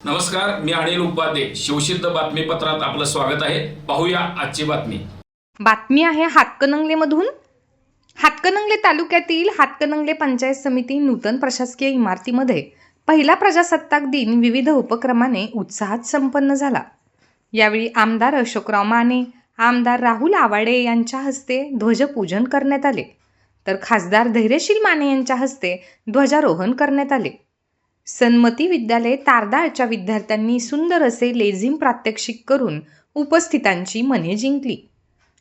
नमस्कार मी अनिल उपाध्ये. शिवसिद्ध बातमीपत्रात आपलं स्वागत आहे. पाहूया आजची बातमी. बातमी आहे हातकणंगलेमधून. हातकणंगले तालुक्यातील हातकणंगले पंचायत समिती नूतन प्रशासकीय इमारतीमध्ये पहिला प्रजासत्ताक दिन विविध उपक्रमाने उत्साहात संपन्न झाला. यावेळी आमदार अशोकराव माने आमदार राहुल आवाडे यांच्या हस्ते ध्वजपूजन करण्यात आले. तर खासदार धैर्यशील माने यांच्या हस्ते ध्वजारोहण करण्यात आले. सन्मती विद्यालय तारदाळच्या विद्यार्थ्यांनी सुंदर असे लेझिम प्रात्यक्षिक करून उपस्थितांची मने जिंकली.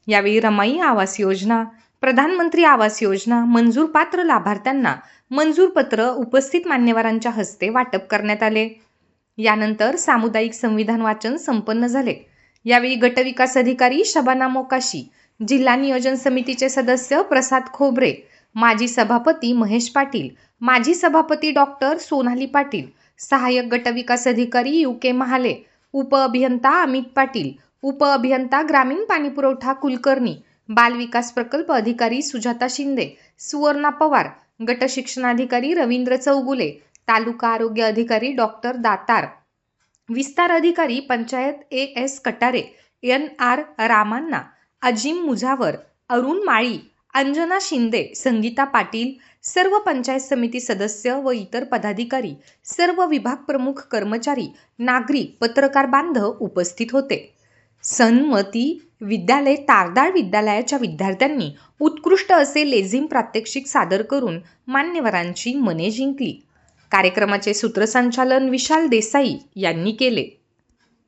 यावेळी रमाई आवास योजना प्रधानमंत्री आवास योजना मंजूर पात्र लाभार्थ्यांना मंजूर पत्र उपस्थित मान्यवरांच्या हस्ते वाटप करण्यात आले. यानंतर सामुदायिक संविधान वाचन संपन्न झाले. यावेळी गटविकास अधिकारी शबाना मोकाशी जिल्हा नियोजन समितीचे सदस्य प्रसाद खोबरे माजी सभापती महेश पाटील माजी सभापती डॉक्टर सोनाली पाटील सहाय्यक गटविकास अधिकारी यू के महाले उपअभियंता अमित पाटील उपअभियंता ग्रामीण पाणीपुरवठा कुलकर्णी बालविकास प्रकल्प अधिकारी सुजाता शिंदे सुवर्णा पवार गट शिक्षणाधिकारी रवींद्र चौगुले तालुका आरोग्य अधिकारी डॉक्टर दातार. विस्तार अधिकारी panchayat A S Katare N R Ramanna Ajim Mujawar Arun Mali Anjana Shinde Sangeeta Patil सर्व पंचायत समिती सदस्य व इतर पदाधिकारी सर्व विभाग प्रमुख कर्मचारी नागरिक पत्रकार बांधव उपस्थित होते. सन्मती विद्यालय तारदाळ विद्यालयाच्या विद्यार्थ्यांनी उत्कृष्ट असे लेझिम प्रात्यक्षिक सादर करून मान्यवरांची मने जिंकली. कार्यक्रमाचे सूत्रसंचालन विशाल देसाई यांनी केले.